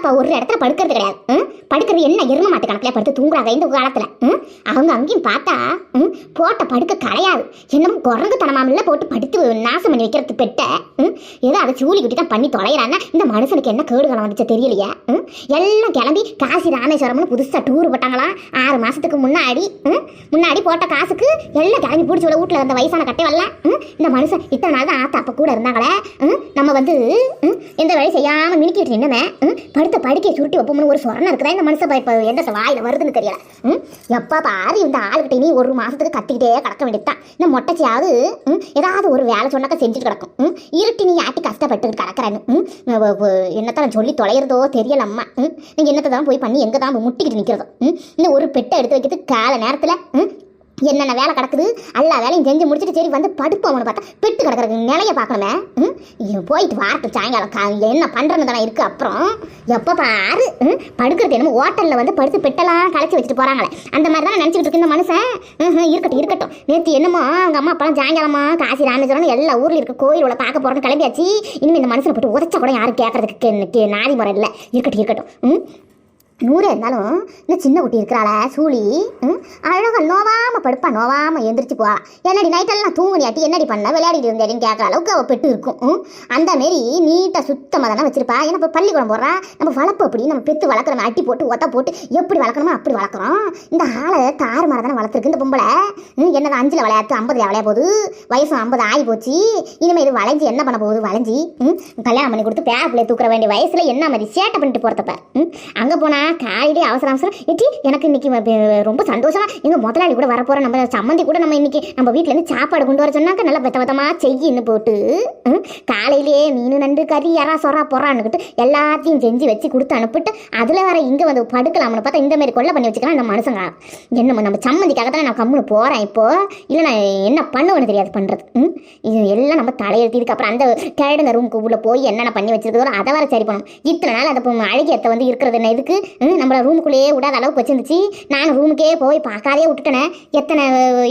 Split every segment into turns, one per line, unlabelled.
அப்பா ஒரு இடத்துல படுக்கிறது கிடையாது. ம்? படுக்கிறது என்ன எரும மாட்டு கணக்கில் படுத்து தூங்குறாங்க இந்த காலத்தில்? ம்? அவங்க அங்கேயும் பார்த்தா ம், போட்ட படுக்க கிடையாது என்னமோ குரங்கு தனமாமில்ல போட்டு படுத்து நாசம் பண்ணி வைக்கிறது பெட்ட. ம்? ஏதோ அதை சூழி குட்டி தான் பண்ணி தொலைகிறான்னா இந்த மனுஷனுக்கு என்ன கேடு வந்துச்சு தெரியலையே? ம்? எல்லாம் கிளம்பி காசி ராமேஸ்வரம்னு புதுசாக டூர் போட்டாங்களாம் ஆறு மாதத்துக்கு முன்னாடி ம்? முன்னாடி போட்ட காசுக்கு எல்லாம் கிளம்பி பிடிச்சி விட வீட்டில் இருந்த வயசான கட்டை வரலாம் இந்த மனுஷன் இத்தனை நாள் தான் ஆத்தா அப்போ கூட இருந்தாங்களே. ம்? நம்ம வந்து ம், எந்த வேலையும் செய்யாமல் மினிக்கிட்டு நின்னுமே. ம், படுத்த படுக்கையை சுருட்டி வைப்போம்னு ஒரு சொரணம் இருக்குதா? இந்த மனுஷன் இப்போ எந்த வாயில் வருதுன்னு தெரியல. ம், எப்போ பாரு இந்த ஆளுகிட்ட நீ ஒரு மாதத்துக்கு கத்திக்கிட்டே கிடக்க வேண்டியதுதான். இந்த மொட்டைச்சியாவது ம், ஏதாவது ஒரு வேலை சொன்னாக்க செஞ்சுட்டு கிடக்கும். ம், இருட்டி நீ ஆட்டி கஷ்டப்பட்டு கிடக்கிறேன்னு. ம், வ- என்னத்தான் சொல்லி தொலைகிறதோ தெரியல அம்மா. ம், நீங்கள் என்னத்தை தான் போய் பண்ணி எங்கே தான் முட்டிக்கிட்டு நிற்கிறதோ ம், இந்த ஒரு பெட்டை எடுத்து வைக்கிறது கால நேரத்தில் ம், என்னென்ன வேலை கிடக்குது? எல்லா வேலையும் செஞ்சு முடிச்சுட்டு சரி வந்து படுப்போம்னு பார்த்தா. பெட்டு கிடக்குற நிலைய பார்க்கணுமே. ம்? இவன் போயிட்டு வார்த்தை சாயங்காலம் என்ன பண்ணுறன்னு தானே இருக்குது அப்புறம் எப்போ பாரு ம்? படுக்கிறது என்னமோ ஹோட்டலில் வந்து படுத்து பெட்டெல்லாம் கலைச்சி வச்சுட்டு போகிறாங்களே அந்த மாதிரி தான் நினச்சிக்கிட்டு இருக்கு இந்த மனுஷன். இருக்கட்டும் இருக்கட்டும். நேற்று என்னமோ அவங்க அம்மா அப்பெல்லாம் சாயங்காலமா காசி ராமேஸ்வரம் எல்லா ஊரில் இருக்க. கோயிலோட பார்க்க போகிறோன்னு கிளம்பியாச்சு. இனிமேல் இந்த மனுஷனை போட்டு உதச்சா கூட யாரும் கேட்கறதுக்கு நாதி முறை இல்லை. இருக்கட்டும் இருக்கட்டும். ம்? நூறு இருந்தாலும் இந்த சின்ன குட்டி இருக்கிறாள சூழி ம், நோவாமல் படுப்பா நோவாமல் எந்திரிச்சு போவா. என்னடி நைட்டெல்லாம் தூங்குனியாட்டி என்னடி பண்ண? விளையாடிட்டு இருந்தேன்னு கேட்குற அளவுக்கு அவள் பெட்டு இருக்கும் ம், அந்த மாரி நீட்டாக சுத்தமாக தானே வச்சிருப்பா. ஏன்னா இப்போ பள்ளிக்கூடம் போடுறா நம்ம வளர்ப்பு அப்படி நம்ம பெத்து வளர்க்குறோம் அட்டி போட்டு ஒத்த போட்டு எப்படி வளர்க்கணுமோ அப்படி வளர்க்குறோம் இந்த ஆளை தாறு மாதிரி தானே வளர்த்துருக்கு. இந்த பொம்பளை ம், என்னதான் அஞ்சில் விளையாட்டு ஐம்பதுல விளையா போகுது. வயசு ஐம்பது ஆகி போச்சு. இனிமேல் இது வளைஞ்சி என்ன பண்ண போகுது? வளைஞ்சி ம், கல்யாணம் பண்ணி கொடுத்து பேர தூக்குற வேண்டிய வயசில் என்ன மாதிரி சேட்டை பண்ணிட்டு போகிறதப்ப அங்கே போனால் காலையிலே அவசர அவசரம். எட்டி எனக்கு இன்னைக்கு ரொம்ப சந்தோஷமா எங்கள் முதலாளி கூட வரப்போற நம்ம சம்மந்தி கூட நம்ம இன்னைக்கு நம்ம வீட்டிலேருந்து சாப்பாடு கொண்டு வர சொன்னாக்க நல்லா பெத்த பெத்தமாக செய்யின்னு போட்டு காலையிலேயே மீன் நண்டு கறி யாரா சொறா பொறான்னுக்கிட்டு எல்லாத்தையும் செஞ்சு வச்சு கொடுத்து அனுப்பிட்டு அதில் வர இங்கே வந்து படுக்கலாம்னு பார்த்தா இந்த மாதிரி கொள்ள பண்ணி வச்சுக்கலாம் இந்த மனுஷங்க. என்ன நம்ம சம்மந்திக்காக தான் நான் கம்முன்னு போகிறேன் இப்போ? இல்லை நான் என்ன பண்ணுவேன்னு தெரியாது பண்ணுறது ம்? இது எல்லாம் நம்ம தலையெழுத்து. இதுக்கப்புறம் அந்த கேடுங்க ரூமுக்கு உள்ள போய் என்னென்ன பண்ணி வச்சிருக்கிறதோ அதை வர சரி பண்ணணும். இத்தனை நாள் அதை அழகியத்தை வந்து இருக்கிறது என்ன இதுக்கு? நம்மள ரூமுக்குள்ளேயே விடாத அளவுக்கு வச்சிருந்துச்சு. நான் ரூமுக்கே போய் பார்க்காதே விட்டுட்டேனே. எத்தனை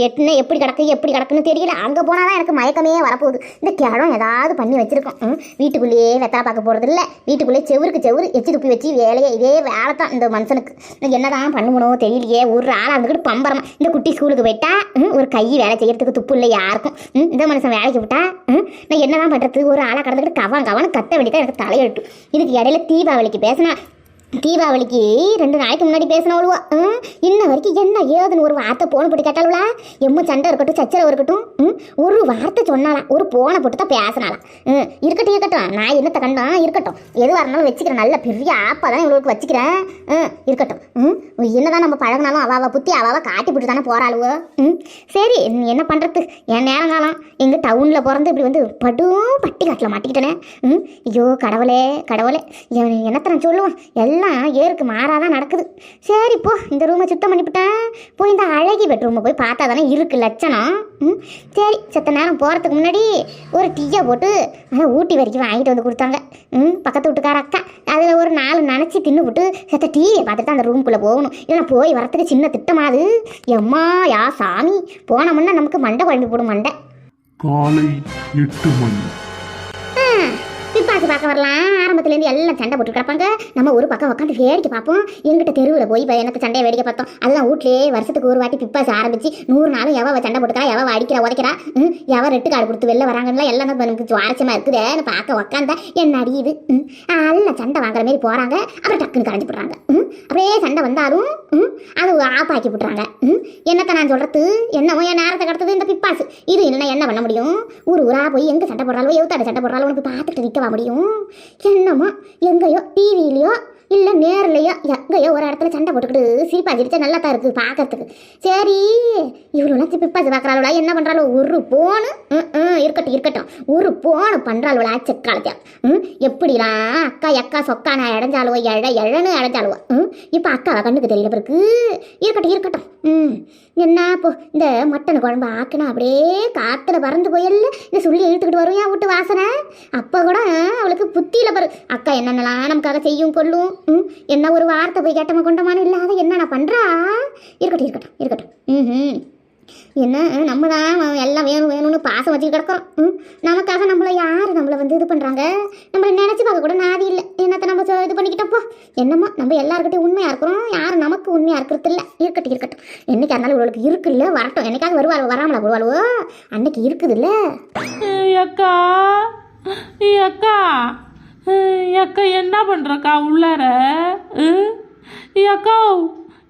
எத்தனை எப்படி கிடக்கு எப்படி கிடக்குன்னு தெரியல. அங்கே போனால் தான் எனக்கு மயக்கமே வரப்போகுது. இந்த கிழம் ஏதாவது பண்ணி வச்சுருக்கோம் ம், வீட்டுக்குள்ளேயே வெத்தலை பார்க்க போகிறது இல்லை வீட்டுக்குள்ளேயே செவருக்கு செவரு எச்சு துப்பி வச்சு வேலையே இதே வேலை தான் இந்த மனுஷனுக்கு. என்ன என்னதான் பண்ணுவனோ தெரியலையே. ஒரு ஆளாக இருந்துக்கிட்டு பம்பரமா. இந்த குட்டி ஸ்கூலுக்கு போயிட்டா ஒரு கை வேலை செய்யறதுக்கு துப்பு இல்லை யாருக்கும். ம், இந்த மனுஷன் வேலைக்கு விட்டா ம், என்ன தான் பண்ணுறது ஒரு ஆளாக கடந்துக்கிட்டு கவன் கவனம் கத்த வேண்டியதான் எனக்கு தலையெழுட்டும் இதுக்கு இடையில தீபாவளிக்கு பேசினா தீபாவளிக்கு ரெண்டு நாளைக்கு முன்னாடி பேசினவளுவா ம்? இன்ன வரைக்கும் என்ன ஏதுன்னு ஒரு வார்த்தை போன போட்டு கேட்டாளுவா எம்ம சண்டை இருக்கட்டும் சச்சரவு இருக்கட்டும் ம்? ஒரு வார்த்தை சொன்னாலாம் ஒரு போனை போட்டு தான் பேசினாலாம் ம்? இருக்கட்டும் இருக்கட்டும். நான் என்னத்தை கண்டோம் இருக்கட்டும். எதுவாக இருந்தாலும் வச்சுக்கிறேன். நல்ல பெரிய ஆப்பாக தான் இவங்களுக்கு வச்சுக்கிறேன். ம்? இருக்கட்டும். ம்? என்னதான் நம்ம பழகினாலும் அவாவ புத்தி அவாவ காட்டி போட்டு தானே போகிறாளுவோ ம்? சரி நீ என்ன பண்ணுறது என் நேரங்காலம் எங்கள் டவுனில் பிறந்து இப்படி வந்து படும் பட்டி காட்டில் மாட்டிக்கிட்டேனே. ம்? ஐயோ கடவுளே கடவுளே. என்னத்தை நான் சொல்லுவேன்? எல்லாம் ஏருக்கு மாறாதான் நடக்குது. சரி போ இந்த ரூமை சுத்தம் பண்ணிவிட்டேன் போய் இந்த அழகி பெட்ரூமை போய் பார்த்தா தானே இருக்கு லட்சணம். ம் சரி செத்த நேரம் போகிறதுக்கு முன்னாடி ஒரு டீயை போட்டு அதை ஊட்டி வரைக்கும் வாங்கிட்டு வந்து கொடுத்தாங்க. ம் பக்கத்து வீட்டுக்கார அக்கா அதில் ஒரு நாலு நினச்சி தின்னுபிட்டு செத்த டீயை பார்த்துட்டு அந்த ரூமுக்குள்ளே போகணும். ஏன்னா போய் வரத்துக்கு சின்ன திட்டமாது. எம்மா யா சாமி போனோம்னா நமக்கு மண்டை குழம்பு போடும் மண்டை.
காலை எட்டு மணி.
பார்க்க வரலாம். ஆரம்பத்துலேருந்து எல்லாம் சண்டை போட்டு கிடப்பாங்க. நம்ம ஒரு பக்கம் உட்காந்து வேடிக்கை பார்ப்போம். எங்கிட்ட தெருவில் போய் இப்போ எனக்கு சண்டையை வேடிக்கை பார்த்தோம். அதெல்லாம் வீட்லேயே வருஷத்துக்கு ஒரு வாட்டி பிப்பாஸ் ஆரம்பிச்சு நூறு நாளும் எவ சண்டை போட்டுக்கா எவ அடிக்கிறா உதைக்கிறா ம், எவ ரெட்டு கார்டு கொடுத்து வெளில வராங்கன்னா எல்லாம் தான் நமக்கு சுவாரஸ்யமாக இருக்குதேன்னு பார்க்க உக்காந்தா என்ன அடியுது ம், எல்லாம் சண்டை வாங்குற மாதிரி போகிறாங்க அப்புறம் டக்குன்னு கரைஞ்சி போடுறாங்க. ம், அப்படியே சண்டை வந்தாலும் ம், அது ஆஃப் ஆக்கி விட்றாங்க ம், என்னத்த நான் சொல்கிறது என்னவோ என் நேரத்தை கடத்தது இந்த பிப்பாசு. இது இல்லைன்னா என்ன பண்ண முடியும்? ஊர் ஊராக போய் எங்கே சண்டை போடுறாலும் எவ்வளோ சண்டை போடுறாலும் உனக்கு பார்த்துட்டு நிற்கவா முடியும்? என்னமோ எங்கேயோ டிவிலையோ இல்லை நேர்லையோ எங்கேயோ ஒரு இடத்துல சண்டை போட்டுக்கிட்டு சீப்பா சிரிச்சா நல்லா தான் இருக்குது பார்க்கறதுக்கு சரி இவ்வளோ பிப்பாசி பார்க்குறாளா என்ன பண்ணுறாளோ ஒரு போனு ம், ம், இருக்கட்டும் இருக்கட்டும். ஒரு போனு பண்ணுறாளுவா செக்காலத்தியா ம் எப்படிலாம் அக்கா எக்கா சொக்கா நான் இடைஞ்சாலுவோ எழ எழன்னு இடைஞ்சாலுவோ ம் இப்போ அக்காவை கண்ணுக்கு தெரியல பிறகு இருக்கட்டும் இருக்கட்டும். ம் என்ன இப்போ இந்த மட்டன் குழம்பு ஆக்கினா அப்படியே காற்றுல பறந்து போயல்ல இந்த சொல்லி இழுத்துக்கிட்டு வரும் என் வீட்டு வாசனை? அப்போ கூட அவளுக்கு புத்தியில் பரு அக்கா என்னென்னலாம் நமக்காக செய்யும் கொள்ளும் ம் என்ன ஒரு வார்த்தை போய் கேட்டமா கொண்டமானு இல்லாத என்னென்ன பண்ணுறா இருக்கட்டும் இருக்கட்டும் இருக்கட்டும். ம் என்ன நம்ம தான் எல்லாம் வேணும் வேணும்னு பாசம் வச்சு கிடக்கிறோம். ம், நமக்காக நம்மளை யார் நம்மளை வந்து இது பண்ணுறாங்க நம்மளை நினச்சி பார்க்க கூட நாதி இல்லை. என்னத்தை நம்ம சொ- இது பண்ணிக்கிட்டப்போ என்னமோ நம்ம எல்லாருக்கிட்டையும் உண்மையாக இருக்கிறோம். யாரும் நமக்கு உண்மையாக இருக்கிறது இல்லை. இருக்கட்டும் இருக்கட்டும். என்னைக்கா இருந்தாலும் இவளுக்கு இருக்குல்ல வரட்டும். என்னைக்காவது வருவாள் வராமலா வருவாளோ அன்னைக்கு இருக்குதுல்ல
இல்லை. அக்கா. அக்கா. அக்கா என்ன பண்ணுறக்கா உள்ளார? ம்? அக்கா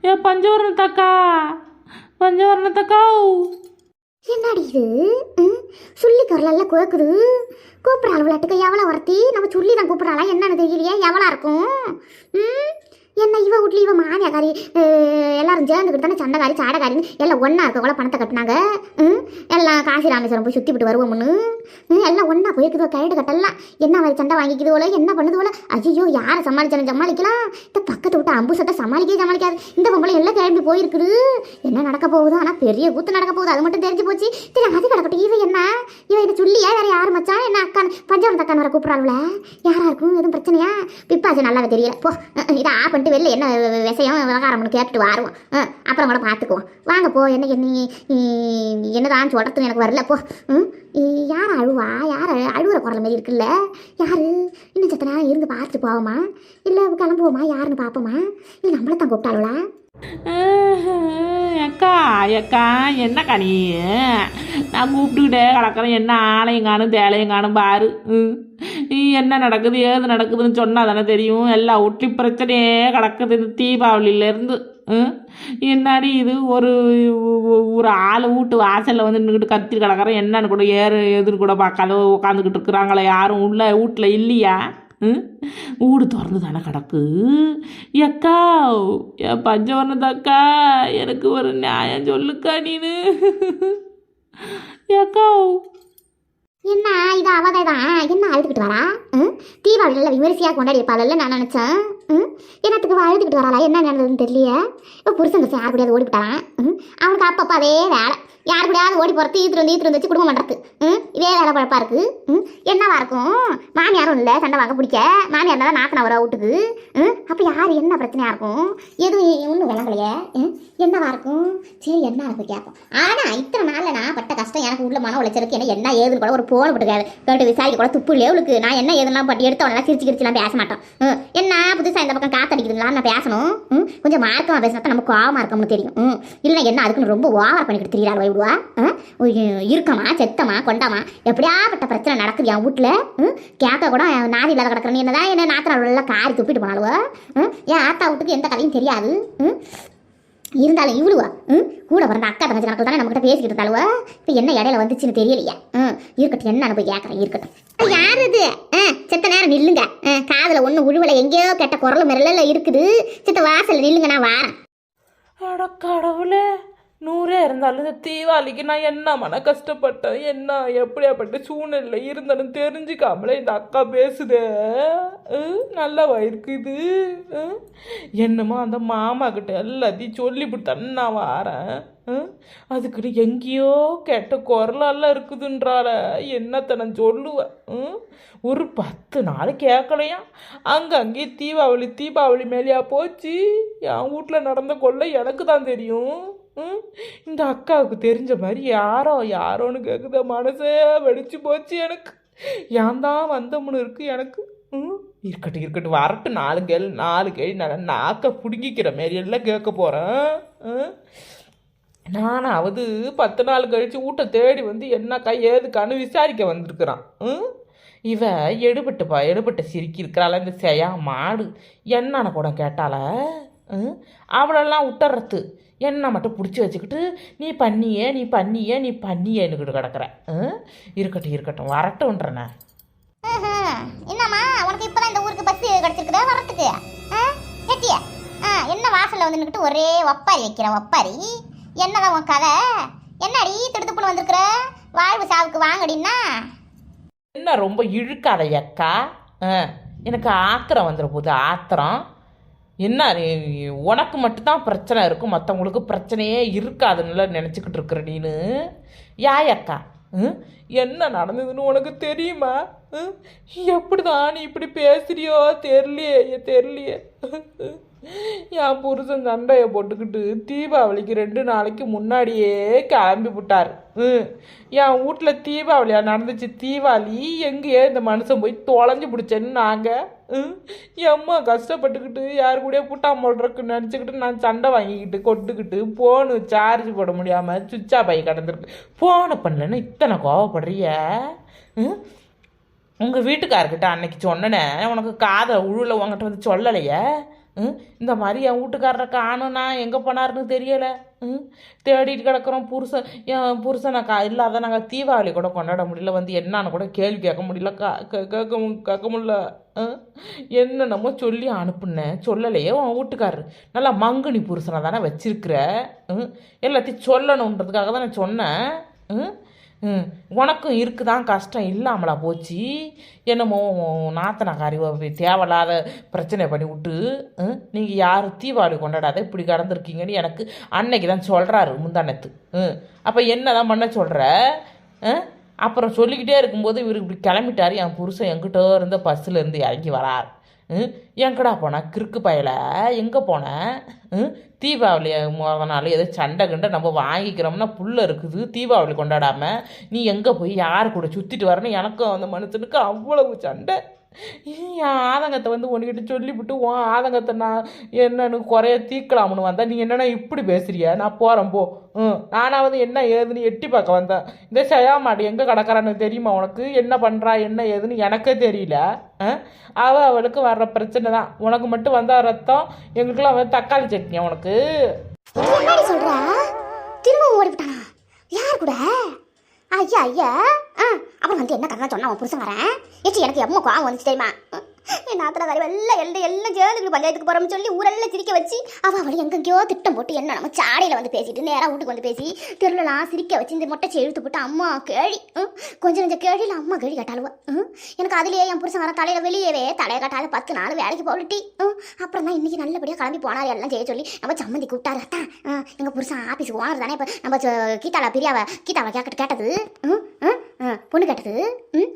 ஏ பஞ்சவரணத்தக்கா? பஞ்சவரணத்தக்கா?
என்னடி இது? ம், சொல்லி குரலெல்லாம் குழக்குது. கூப்பிட்றாள் விளையாட்டுக்கு எவ்வளோ ஒருத்தி? நம்ம சொல்லி தான் கூப்பிட்றாளா? என்னன்னு தெரியலையே. எவ்வளோ இருக்கும்? ம்? என்ன இவ வீட்ல இவ மாமியாக்காரி எல்லாரும் சேர்ந்துக்கிட்டு தானே சண்டைக்காரி சாடைக்காரின்னு எல்லாம் ஒன்றா இருக்க கூட பணத்தை கட்டினாங்க. ம்? எல்லாம் காசி ராமேஸ்வரம் போய் சுற்றி விட்டு வருவோம்னு எல்லாம் ஒன்றா போயிருக்குதோ கைடு கட்டலாம் என்ன மாதிரி சண்டை வாங்கிக்குது போல என்ன பண்ணுது போல? ஐயோ யாரை சமாளிச்சாலும் சமாளிக்கலாம். இந்த பக்கத்து விட்டு அம்பு சட்டை சமாளிக்கவே சமாளிக்காது. இந்த பொம்பளை எல்லாம் கிளம்பி போயிருக்குது. என்ன நடக்க போகுது? ஆனால் பெரிய கூத்து நடக்க போகுது. அது மட்டும் தெரிஞ்சு போச்சு. சரி அது கிடக்கட்டும். இவ என்ன? இவ இது சொல்லியா? வேற யார் மச்சான்? என்ன அக்கான் பஞ்சவரம் தக்கான் வர கூப்பிட்றாள்ல யாரா இருக்கும்? எதுவும் பிரச்சனையா? பிப்பாச்சு நல்லாவே தெரியல. போ. இதை ஆ பண்ணிட்டு வெளில என்ன வி- விஷயம் விவகாரம்னு கேட்டுட்டு வருவோம். அப்புறம் கூட பார்த்துக்குவோம் வாங்க போ என்ன நீ- என்னதான் சொல்கிறதுன்னு எனக்கு வரல போ. ம்? யார் அழுவா? யார் அழு- அழுவுற குரல் மாதிரி இருக்குல்ல? யாரு? இன்னும் சத்த நேரம் இருந்து பார்த்துட்டு போவோமா? இல்லை கிளம்புவோமா? யாருன்னு பார்ப்போமா இல்லை நம்மளை தான் கூப்பிட்டாளா
அக்கா அக்கா என்னக்கா நீ நான் கூப்பிட்டுக்கிட்டே கிடக்கிறேன். என்ன ஆளையும் காணும் தேலையும் காணும் பாரு. ம். என்ன நடக்குது ஏது நடக்குதுன்னு சொன்னால் தானே தெரியும். எல்லா வீட்லையும் பிரச்சனையே கிடக்குது இந்த தீபாவளியிலேருந்து. என்னாடி இது? ஒரு ஒரு ஆள் வீட்டு வாசலில் வந்து நின்றுக்கிட்டு கத்தி கிடக்கிறேன். என்னன்னு கூட ஏறு எதுன்னு கூட பார்க்காத உட்காந்துக்கிட்டு இருக்கிறாங்களே. யாரும் உள்ள வீட்டில் இல்லையா? ம்? வீடு திறந்து தானே கிடக்கு. எக்கா என் பஞ்சவர்ணத்தக்கா எனக்கு ஒரு நியாயம் சொல்லுக்கா நீனு. எக்கா
என்ன இது அவதை தான் என்ன அழுதுகிட்டு வரா? தீபாவளியில் விமரிசையாக கொண்டாடி இருப்பாளல்ல நான் நினச்சேன். ம்? என்னத்துக்கு அவ அழுதுகிட்டு வராளா? என்ன நடந்ததுன்னு தெரியல இப்போ புருஷன் கசி யார் கூடயாவது ஓடி விட்டாளாம் ம்? அவனுக்கு அப்பப்போ அதே வேலை. யார் கூடயாவது ஓடி போகிறது ஈத்துட்டு வந்து ஈத்துட்டு வந்து வச்சு குடும்பம் பண்ணுறது ம்? இதே வேலை பழப்பா இருக்கு. ம்? என்னவா இருக்கும்? மாமியாரும் இல்லை சண்டை வாங்க பிடிக்க. மாமியார் இருந்தால் நாத்தனா வர வீட்டுக்கு ம்? அப்போ யார் என்ன பிரச்சனையாக இருக்கும்? எதுவும் ஒன்றும் விளங்கலையே. ம்? என்னவா இருக்கும்? சரி என்ன இருக்கும் கேட்போம் ஆனால் இத்தனை நாளில் நான் பட்ட கஷ்டம் எனக்கு உள்ள மன உழைச்சிருக்கு என்ன என்ன ஏதுன்னு கூட ஒரு போன போட்டு கேட்டு விசாரிக்க கூட துப்பு இல்லையே அவளுக்கு நான் என்ன ஏதுலாம் எடுத்து எடுத்தவனெல்லாம் சிரிச்சு கிரிச்சுலாம் பேச மாட்டோம். என்ன புதுசாக இந்த பக்கம் காத்தடிக்குதுங்களா? நான் பேசணும். ம்? கொஞ்சம் மார்க்கமாக பேசினா தான் நம்ம கோவமாக இருக்கோம்னு தெரியும். ம். இல்லை என்ன அதுக்குன்னு ரொம்ப ஓவர் பண்ணிக்கிட்டு தெரியல விடுவா இருக்கமா செத்தமா கொண்டாமா? எப்படியாப்பட்ட பிரச்சனை நடக்குது என் வீட்டில்? ம்? கேட்க கூட நாதி இல்லாத கிடக்குறேன் என்னதான் என்ன நாத்திரம் காரி துப்பிட்டு போனாலுவோ என் ஆத்தா வீட்டுக்கு எந்த கதையும் தெரியாது. ம்? இருந்தாலும் இவ்வளவா ம்? கூட பிறந்த அக்கா தங்கச்சி கணக்கில் தானே நம்மகிட்ட பேசிக்கிட்டு இருந்தாலுவா இப்போ என்ன இடையில வந்துச்சுன்னு தெரியலையா. ம் இருக்கட்டும் என்ன போய் கேட்குறேன் இருக்கட்டும். யார் இது ஆ செத்த நேரம் நில்லுங்க. ஆ காதில் ஒன்றும் உழுவலை எங்கேயோ கேட்ட குரல் மிரலில் இருக்குது. செத்த வாசல் நில்லுங்க நான் வாரேன்.
அட கடவுளே. நூறே இருந்தாலும் இந்த தீபாவளிக்கு நான் என்ன மன கஷ்டப்பட்டேன்? என்ன? எப்படியாப்பட்ட சூழ்நிலை இருந்தாலும் தெரிஞ்சுக்காமலே இந்த அக்கா பேசுதே. நல்லா நல்லவா இருக்குது என்னமோ அந்த மாமா கிட்ட எல்லாத்தையும் சொல்லிவிட்டு நான் வாரேன். அஹ். அதுக்குன்னு எங்கேயோ கெட்ட குரலெல்லாம் இருக்குதுன்றால. என்னத்தை நான் சொல்லுவேன்? ஒரு பத்து நாள் கேட்கலையா அங்கங்கே தீபாவளி தீபாவளி மேலேயா போச்சு? என் வீட்டில் நடந்த கொள்ளை எனக்கு தான் தெரியும். இந்த அக்காவுக்கு தெரிஞ்ச மாதிரி யாரோ யாரோன்னு கேட்குத மனசே வெடிச்சு போச்சு எனக்கு. ஏன் தான் வந்தோம்னு இருக்கு எனக்கு. ம்? இருக்கட்டும் இருக்கட்டும் வரட்டும் நாலு கேள் நாலு கேள்வி நான் நாக்கை பிடுங்கிக்கிற மாரி எல்லாம் கேட்க போகிறேன் நானாவது பத்து நாள் கழித்து ஊட்ட தேடி வந்து என்னக்கா ஏதுக்கான்னு விசாரிக்க வந்திருக்கிறான். ம்? இவ எடுபட்டுப்பா எடுபட்டு சிரிக்கி இருக்கிறாள் இந்த செயா மாடு? என்னன்னு கூட கேட்டால ம்? அவளெல்லாம் விட்டுறது என்ன மட்டும் பிடிச்சி வச்சுக்கிட்டு நீ பண்ணியே நீ பண்ணியே நீ பண்ணியேன்னுக்கிட்டு கிடக்குற. ம் இருக்கட்டும் இருக்கட்டும். வரட்டும்ன்றன
என்னம்மா உனக்கு இப்பதான் இந்த ஊருக்கு பஸ் கிடைச்சிருக்குதா வரத்துக்கு கேட்டிய? என்ன வாசல்ல வந்து நின்னுக்கிட்டு ஒரே ஒப்பாரி வைக்கிற ஒப்பாரி? என்னதான் உன் கதை? என்னடி திடுத்துப்புன்னு வந்திருக்கிற? வாழ்வு சாவுக்கு வாங்கடின்னா?
என்ன ரொம்ப இழுக்காத அக்கா ஆ எனக்கு ஆத்திரம் வந்துட போகுது ஆத்திரம். என்ன உனக்கு மட்டும்தான் பிரச்சனை இருக்கும் மற்றவங்களுக்கு பிரச்சனையே இருக்காதுன்னு நினச்சிக்கிட்டு இருக்கிற நீனு யாயக்கா அக்கா ம்? என்ன நடந்ததுன்னு உனக்கு தெரியுமா ம்? எப்படிதான் நீ இப்படி பேசுறியோ தெரியலையே தெரியலையே என் புருஷன் சண்டையை போட்டுக்கிட்டு தீபாவளிக்கு ரெண்டு நாளைக்கு முன்னாடியே கிளம்பி விட்டார் ம். என் வீட்டில் தீபாவளியாக நடந்துச்சு. தீபாவளி எங்கேயே இந்த மனுஷன் போய் தொலைஞ்சு பிடிச்சேன்னு நாங்கள் ம். எம்மா கஷ்டப்பட்டுக்கிட்டு யார் கூட புட்டாம போடுறதுக்கு நினச்சிக்கிட்டு நான் சண்டை வாங்கிக்கிட்டு கொட்டுக்கிட்டு ஃபோனு சார்ஜ் போட முடியாமல் சுவிட்சா பை ஆகி கிடந்திருக்கு. ஃபோனை பண்ணலன்னு இத்தனை கோவப்படுறிய? உங்கள் வீட்டுக்காரர்கிட்ட அன்னைக்கு சொன்னனே உனக்கு காதை உழுவில் உங்ககிட்ட வந்து சொல்லலையே? இந்த மாதிரி என் வீட்டுக்காரரை ஆணுண்ணா எங்கே போனாருன்னு தெரியலை. ம்? தேடிட்டு கிடக்குறோம். புருஷன் என் புருஷனை கா இல்லாத நாங்கள் தீபாவளி கூட கொண்டாட முடியல. வந்து என்னான்னு கூட கேள்வி கேட்க முடியல. கா கேட்க கேட்க முடியல. என்னென்னமோ சொல்லி அனுப்புனேன் சொல்லலையே உன் வீட்டுக்காரரு. நல்லா மங்குனி புருஷனை தானே வச்சிருக்கிற. ம்? எல்லாத்தையும் சொல்லணுன்றதுக்காக தான் நான் சொன்னேன் ம். ம் உனக்கும் இருக்குதான் கஷ்டம் இல்லாமலா போச்சு? என்னமோ நாத்தனக்காரி நாத்தனாக்காரி தேவையில்லாத பிரச்சனை பண்ணி விட்டு நீங்கள் யாரும் தீபாவளி கொண்டாடாத இப்படி கடந்திருக்கீங்கன்னு எனக்கு அன்னைக்கு தான் சொல்கிறாரு முந்தானத்து. ம். அப்போ என்ன தான் பண்ண சொல்கிற அப்புறம் சொல்லிக்கிட்டே இருக்கும்போது இவர் இப்படி கிளம்பிட்டார் என் புருஷன் எங்கிட்ட இருந்த பஸ்ஸில் இருந்து இறங்கி வரார். எங்கடா போன? கிறுக்கு பயல? எங்கே போன? ம்? தீபாவளி முத நாள் ஏதோ சண்டை கண்டை நம்ம வாங்கிக்கிறோம்னா புல்ல இருக்குது. தீபாவளி கொண்டாடாமல் நீ எங்கே போய் யார் கூட சுற்றிட்டு வரணும் எனக்கும் அந்த மனுஷனுக்கு அவ்வளவு சண்டை. என் ஆதங்கத்தை வந்து உன்கிட்ட சொல்லிவிட்டு உன் ஆதங்கத்தை நான் என்னன்னு குறைய தீர்க்கலாம்னு வந்தேன் நீ என்னென்ன இப்படி பேசுறிய? நான் போகிறேன் போ. ம். வந்து என்ன ஏதுன்னு எட்டி பார்க்க வந்தேன். இந்த செய்ய எங்கே கிடக்கிறான்னு தெரியுமா உனக்கு? என்ன பண்ணுறா என்ன ஏதுன்னு எனக்கே தெரியல. அவ அவளுக்கு வர்ற பிரச்சனை தான். உனக்கு மட்டும் வந்தால் ரத்தம் எங்களுக்குலாம் வந்து தக்காளி சட்னி உனக்கு?
என்னடி சொல்ற? ஓடிவிட்டானா யார் கூட? ஐயா ஐயா. ஆ அப்புறம் வந்து என்ன கதை சொன்னான் அவன் புருஷன் வரேன்? ஏச்சி எனக்கு எம்ம கோவம் வந்துச்சு தெரியுமா? என் நாத்துல எல்லாம் எல்லாம் எல்லாம் சேர்ந்து பஞ்சாயத்துக்கு போகிறோம்னு சொல்லி ஊரெல்லாம் சிரிக்க வச்சு அவள் அவள் எங்கெங்கயோ திட்டம் போட்டு என்ன நம்ம சாடையில் வந்து பேசிட்டு நேராக வீட்டுக்கு வந்து பேசி திருவிழா சிரிக்க வச்சு இந்த மொட்டை இழுத்து போட்டு அம்மா கேழி ம், கொஞ்சம் கொஞ்சம் கேழியில் அம்மா கேழி கட்டாளுவ ம், எனக்கு அதுலேயே என் புருஷன் வர தலையில் வெளியவே தலையை கட்டாத பத்து நாள் வேலைக்கு போகலட்டி அப்புறம் தான் இன்றைக்கி நல்லபடியாக கிளம்பி போனார் எல்லாம் செய்ய சொல்லி. நம்ம சம்மந்தி கூப்பிட்டாரு அத்தான் ஆ, புருஷன் ஆஃபீஸுக்கு ஓனர் தானே இப்போ நம்ம கீதாவை பிரியாவை கீதாவை கேட்க கேட்டது ம், ம், ம், பொண்ணு கேட்டது ம்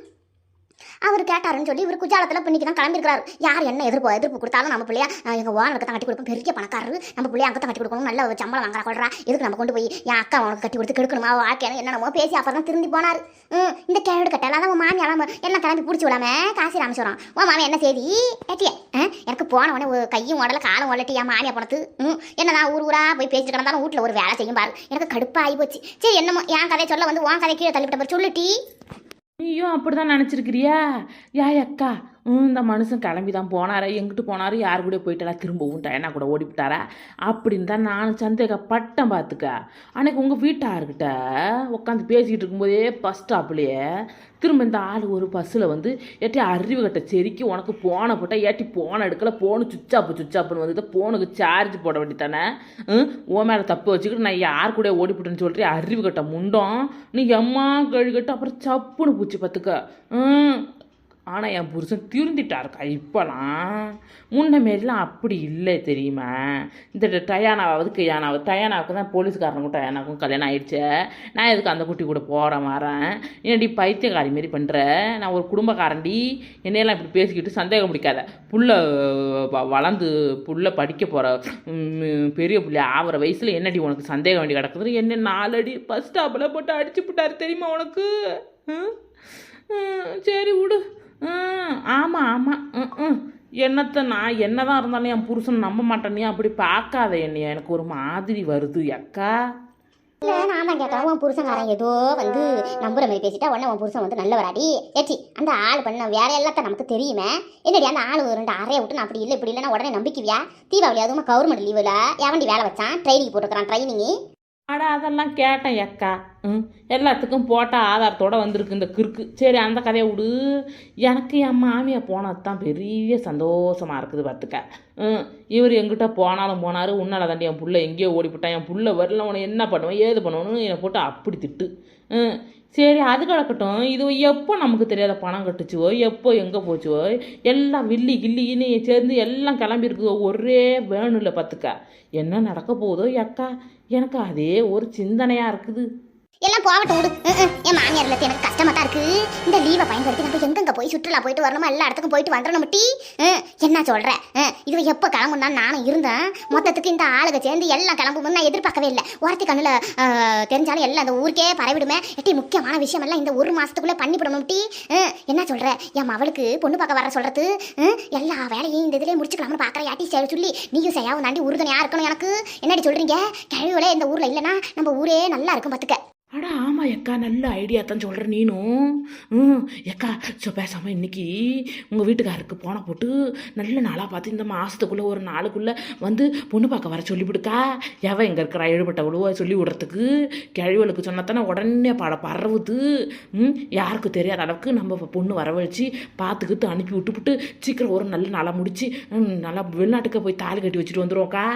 அவர் கேட்டாருன்னு சொல்லி இவர் குஜாலத்தில் இன்னைக்கு தான் கிளம்பிருக்காரு யார் என்ன எதிர்ப்பு எதிர்ப்பு கொடுத்தாலும் நம்ம பிள்ளையா எங்கள் எங்க ஓனருக்கு தான் கட்டி கொடுப்போம். பெரிய பணக்காரரு. நம்ம பிள்ளைய அங்கே தான் கட்டி கொடுக்கணும் நல்ல சம்பளம் வாங்குறா கொள்றா. எதுக்கு நம்ம கொண்டு போய் என் அக்கா உனக்கு கட்டி கொடுத்து கெடுக்கணுமா? வாழ்க்கையான என்னென்னமோ பேசி அப்புறம் தான் திரும்பி போனார். ம் இந்த கேடு கட்டல அதான் உன் மாமியாலாம் எல்லாம் கிளம்பி பிடிச்சி விடாம காசி ராமேஸ்வரம். உன் மாமி என்ன செய்தி? ஏட்டியே எனக்கு போன உடனே கையும் உடல காலம் உடலட்டி என் மாமியா போனது. ம் என்னதான் ஊர் ஊரா போய் பேசிட்டு கிடந்தாலும் வீட்டில் ஒரு வேலை செய்யும் பாரு. எனக்கு கடுப்பாகி போச்சு. சரி என்னமோ என் கதையை சொல்ல வந்து உன் கதை கீழே தள்ளிவிட்ட பாரு. சொல்லுட்டி.
நீயும் அப்படி தான் நினச்சிருக்கிறியா? யா அக்கா இந்த மனுஷன் கிளம்பி தான் போனாரா எங்கிட்டு போனாரு யார் கூட போயிட்டாரா திரும்பவும் டயனா கூட ஓடிவிட்டாரா அப்படின்னு தான் நான் சந்தேகப்பட்டேன் பார்த்துக்க. அன்னைக்கு உங்கள் வீட்டார்கிட்ட உட்காந்து பேசிக்கிட்டு இருக்கும்போதே பஸ் ஸ்டாப்லேயே திரும்ப இந்த ஆள் ஒரு பஸ்ஸில் வந்து ஏட்டி அறிவு கட்ட செரிக்கி உனக்கு போனை போட்டால் ஏட்டி போனை எடுக்கல போனு சுச்சாப்பு சுச்சாப்புன்னு வந்து போனுக்கு சார்ஜ் போட வேண்டித்தானே ஓ மேலே தப்பு வச்சுக்கிட்டு நான் யார் கூட ஓடிவிட்டேன்னு சொல்கிறேன் அறிவு கட்ட முண்டோம். நீ எம்மா கழுகட்டு அப்புறம் சப்புன்னு பூச்சி பார்த்துக்க. ஆனால் என் புருஷன் திருந்திட்டாருக்கா இப்போலாம் முன்ன மாரிலாம் அப்படி இல்லை தெரியுமா? இந்த டயானாவது கையானாவது டயானாவுக்கு தான் போலீஸ்காரனுக்கும் டயானாவுக்கும் கல்யாணம் ஆயிடுச்சு. நான் எதுக்கு அந்த குட்டி கூட போகிறேன் வரேன் என்னடி பைத்தியக்காரி மாரி பண்ணுற நான் ஒரு குடும்பக்காரன்டி. என்னையெல்லாம் இப்படி பேசிக்கிட்டு சந்தேகம் பிடிக்காத. புள்ள வ- வளர்ந்து புள்ள படிக்க போகிற பெரிய புள்ள ஆகிற வயசில் என்னடி உனக்கு சந்தேகம் வேண்டி கிடக்குது என்ன நாலடி பஸ் ஸ்டாப்பில் போட்டு அடிச்சு விட்டாரு தெரியுமா உனக்கு? சரி விடு. ஆமாம் ஆமாம் ம் ம். என்னத்தை நான் என்னதான் இருந்தாலும் என் புருஷன் நம்ப மாட்டேனே. அப்படி பார்க்காத என்னைய. எனக்கு ஒரு மாதிரி வருது அக்கா.
இல்லை நான் தான் கேட்கறேன் உன் புருஷன்காரன் ஏதோ வந்து நம்புற மாதிரி பேசிட்டா உடனே உன் புருஷன் வந்து நல்லவராடி. ஏச்சி அந்த ஆள் பண்ண வேற எல்லாத்த நமக்கு தெரியுமே. என்னடி அந்த ஆள் ஒரு ரெண்டு அறைய விட்டு நான் அப்படி இல்லை இப்படி இல்லைன்னா உடனே நம்பிக்குவியா? தீபாவளி அதுவும் கவர்மெண்ட் லீவில் எவண்டி வேலை வச்சான்? ட்ரைனிங் போட்டுருக்கான் ட்ரைனிங்
அட அதெல்லாம் கேட்டேன் அக்கா. ம் எல்லாத்துக்கும் போட்ட ஆதாரத்தோட வந்திருக்கு இந்த கிறுக்கு. சரி அந்த கதையை விடு. எனக்கு என் மாமியை போனது தான் பெரிய சந்தோஷமா இருக்குது பார்த்துக்க. ம் இவர் எங்கிட்ட போனாலும் போனார் உன்னால தாண்டி என் புள்ள எங்கேயோ ஓடிவிட்டான் என் புள்ள வரல உன்னை என்ன பண்ணுவேன் ஏது பண்ணுவேன்னு என்னை போட்டு அப்படி திட்டு. ம் சரி அது கிடக்கட்டும் இது எப்போ நமக்கு தெரியாத பணம் கட்டுச்சுவோ எப்போ எங்கே போச்சுவோ எல்லாம் வில்லி கில்லின்னு சேர்ந்து எல்லாம் கிளம்பி இருக்குதோ ஒரே வேணும்ல பார்த்துக்க. என்ன நடக்க போகுதோ அக்கா எனக்கு அதே ஒரு சிந்தனையாக இருக்குது.
எல்லாம் போகட்டும் விடு. என் மாமியார் இல்லத்து எனக்கு கஷ்டமா தான் இருக்கு. இந்த லீவை பயன்படுத்தி நம்ம எங்கெங்க போய் சுற்றுலா போயிட்டு வரணுமா? எல்லா இடத்துக்கும் போயிட்டு வந்துடணும் டீ என்ன சொல்ற? இது எப்போ கிளம்புனா நானும் இருந்தேன். மொத்தத்துக்கு இந்த ஆளுக சேர்ந்து எல்லாம் கிளம்பும் நான் எதிர்பார்க்கவே இல்லை. ஒருத்தி கண்ணில் தெரிஞ்சாலும் எல்லாம் அந்த ஊருக்கே பரவிடுமே. எட்டி முக்கியமான விஷயம் எல்லாம் இந்த ஒரு மாசத்துக்குள்ள பண்ணிவிடணும் டீ என்ன சொல்ற? என் மவளுக்கு பொண்ணு பார்க்க வர சொல்றது. ம், எல்லா வேலையும் இந்த இதுலேயே முடிச்சுக்கலாம்னு பார்க்குற யாட்டி சொல்லி நீயும் செய்யாவும் தாண்டி உறுதுணையாக இருக்கணும் எனக்கு. என்னடி சொல்றீங்க? கிழவுல இந்த ஊரில் இல்லைன்னா நம்ம ஊரே நல்லா இருக்கும் பார்த்துக்க
அடா ஆமாம் எக்கா நல்ல ஐடியா தான் சொல்கிற நீனும் ம் எக்கா ஸோ பேசாமல் இன்றைக்கி உங்கள் வீட்டுக்காருக்கு போன போட்டு நல்ல நாளாக பார்த்து இந்த மாதத்துக்குள்ளே ஒரு நாளுக்குள்ளே வந்து பொண்ணு பார்க்க வர சொல்லிவிடுக்கா எவன் எங்கே இருக்கிறா? எழுபட்டவளோ சொல்லி விடுறதுக்கு கிழவளுக்கு சொன்னத்தானே உடனே பட பரவுது. ம் யாருக்கும் தெரியாத அளவுக்கு நம்ம பொண்ணு வரவழைச்சி பார்த்துக்கிட்டு அனுப்பி விட்டுப்புட்டு சீக்கிரம் ஒரு நல்ல நாளாக முடித்து ம், நல்லா வெளிநாட்டுக்கு போய் தாலி கட்டி வச்சுட்டு வந்துடுவோம்க்கா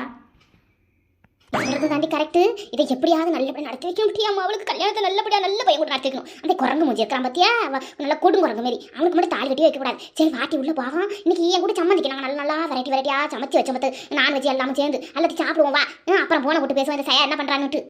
சொல்றது தாண்டி கரெக்ட் இதை எப்படியாவது நல்லபடியாக நடத்தி வைக்க முடியாம? அவளுக்கு கல்யாணத்தை நல்லபடியாக நல்ல பையன் கூட நடத்தி வைக்கணும். அந்த குரங்கு மூஞ்சி இருக்கிறான் பார்த்தியா அவ நல்லா கொடும் குரங்கு மாரி. அவனுக்கு மட்டும் தாலி கட்டி வைக்கக்கூடாது சரி வாட்டி உள்ள போவோம் இன்னைக்கு என் கூட சம்மந்திக்கு. நாங்கள் நல்லா நல்லா வெரைட்டி வெரைட்டியா சமைச்சு வச்ச மத்து நான்வெஜ் எல்லாமே சேர்ந்து. எல்லாத்தையும் சாப்பிடுவோம் வா. அப்புறம் போன போட்டு பேசுவோம். இந்த சையா என்ன பண்ணுறான்னுட்டு